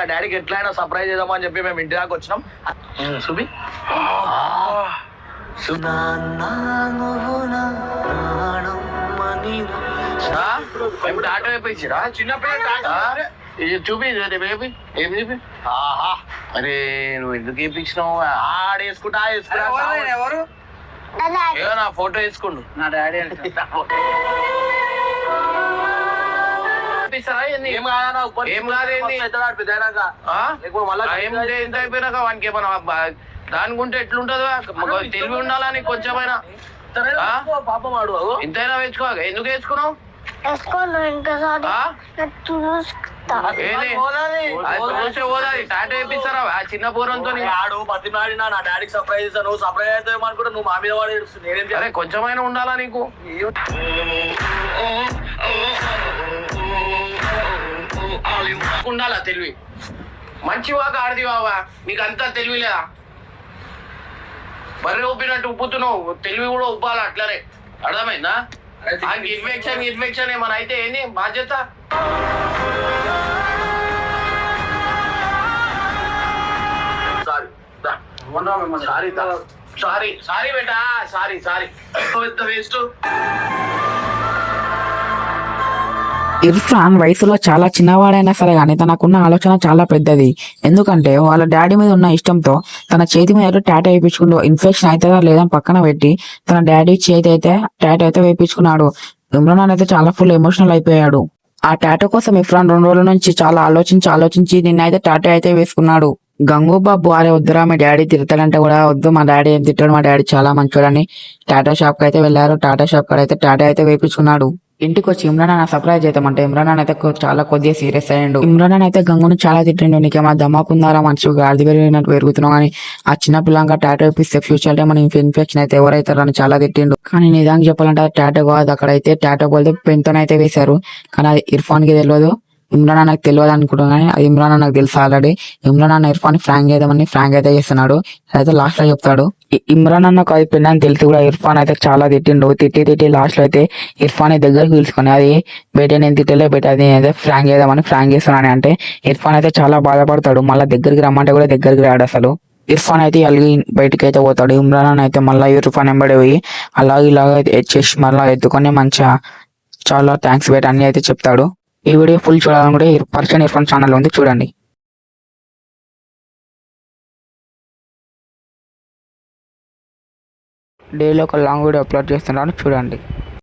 వాళ్ళ డాడీకి ఎట్లయినా సర్ప్రైజ్ చేద్దామని చెప్పి మేము ఇంటి దాకా వచ్చినాం. సుబి? ఇప్పుడు ఆటో వేపించిరా చిన్నపిల్ల ఇది చూపి బేబీ ఏం చూపి? ఆహా. అరే నువ్వు ఎందుకు వేపించినావు? ఆడేసుకుంటా వేసుకుంటా ఎవరు? ఏదో నా ఫోటో వేసుకుండు. నా డాడీ అంట. ఏంది? ఏం కాదన్నా ఏం కాదేంది? ఎంత అయిపోయినాక వానికి ఏమన్నా దానికుంటే ఎట్లుంటుందో తెలివి ఉండాలని కొంచెమైనా? ఆ? పాపం ఆడు ఇంతైనా వేసుకో ఎందుకు వేసుకున్నావు? చిన్న పూర్వంతో ఆడు బతిమాడినా నా డాడీకి సర్ప్రైజ్ ఇస్తాను నువ్వు సర్ప్రైజ్ అవుతావు అనుకుంటా నువ్వు మా మీద వాడు ఏడుస్తుంది నేనేం అరే కొంచెమైనా ఉండాలా నీకు? ఉండాలా తెలివి? మంచి వాక ఆడది బావా నీకు అంతా తెలివి లేదా బర్రె ఊపినట్టు ఉప్పుతున్నావు తెలివి కూడా ఉప్పాలి అట్లనే? అర్థమైందా? ఇన్ఫెక్షన్ ఇన్ఫెక్షన్ ఏమైనా అయితే ఏంది? బాధ్యత? సారీ. సారీ. సారీ సారీ బేటా. Sorry sorry. వేస్ట్ ఇర్ఫాన్ వయసులో చాలా చిన్నవాడైనా సరే కానీ తనకున్న ఆలోచన చాలా పెద్దది. ఎందుకంటే వాళ్ళ డాడీ మీద ఉన్న ఇష్టంతో తన చేతి మీద టాటా వేయించుకుంటూ ఇన్ఫెక్షన్ అవుతుందా లేదా పక్కన పెట్టి తన డాడీ చేతి అయితే టాటా అయితే వేయించుకున్నాడు. ఇమ్రాన్ అయితే చాలా ఫుల్ ఎమోషనల్ అయిపోయాడు. ఆ టాటా కోసం ఇఫ్రాన్ రెండు రోజుల నుంచి చాలా ఆలోచించి ఆలోచించి నిన్న అయితే టాటా అయితే వేసుకున్నాడు. గంగూబాబు అరే వద్దురా మీ డాడీ తిడతాడంటే కూడా వద్దు మా డాడీ ఏం తిట్టాడు మా డాడీ చాలా మంచోడని టాటా షాప్కి అయితే వెళ్ళారు. టాటా షాప్ కాడ అయితే టాటా అయితే వేయించుకున్నాడు. ఇంటికి వచ్చి ఇమ్రాన్ అన్న సర్ప్రైజ్ చేద్దామంటే ఇమ్రాన్ అన్న అయితే చాలా కొద్దిగా సీరియస్ అయ్యిండు. ఇమ్రాన్ అన్న అయితే గంగును చాలా తిట్టిండు. నీకేమో దమ్మాకుందారా మంచిగా గాలి పెరిగినట్టు పెరుగుతున్నావు కానీ ఆ చిన్న పిల్లంగా టాటో ఇప్పిస్తే ఫ్యూచర్లో మన ఇన్ఫెక్షన్ అయితే ఎవరైతారు అని చాలా తిట్టిండు. కానీ నిజానికి చెప్పాలంటే టాటో టాటా కాదు. అక్కడ అయితే టాటా పోతే పెన్తోనైతే వేశారు. కానీ అది ఇర్ఫాన్కి తెలియదు ఇమ్రాన్ నాకు తెలియదు అనుకుంటున్నా అది ఇమ్రాన్ నాకు తెలుసు ఆల్రెడీ ఇమ్రాన్ అన్న ఇర్ఫాన్ ఫ్రాంక్ చేద్దామని ఫ్రాంక్ అయితే చేస్తున్నాడు. అయితే లాస్ట్లో చెప్తాడు. ఇమ్రాన్ అన్నకు అది పెన్ అని తెలిసి కూడా ఇర్ఫాన్ అయితే చాలా తిట్టిండు. తిట్టి తిట్టి లాస్ట్లో అయితే ఇర్ఫాన్ దగ్గరికి పిలుచుకొని అది బయట నేను తిట్టలే బయట అది అయితే ఫ్రాంక్ చేద్దామని ఫ్రాంక్ చేస్తున్నాను అంటే ఇర్ఫాన్ అయితే చాలా బాధపడతాడు. మళ్ళీ దగ్గరికి రమ్మంటే కూడా దగ్గరికి రాడు అసలు. ఇర్ఫాన్ అయితే అలిగి బయటికి అయితే పోతాడు. ఇమ్రాన్ అన్న అయితే మళ్ళీ ఇర్ఫాన్ వెంబడి పోయి అలాగే ఇలాగ చేసి మళ్ళీ ఎత్తుకొని మంచిగా చాలా థ్యాంక్స్ బయట అన్ని అయితే చెప్తాడు. ఈ వీడియో ఫుల్ చూడాలనుకుంటే పర్సన్ ఇర్ఫాన్ ఛానల్ ఉంది చూడండి. డైలీ ఒక లాంగ్ వీడియో అప్లోడ్ చేస్తున్నాను చూడండి.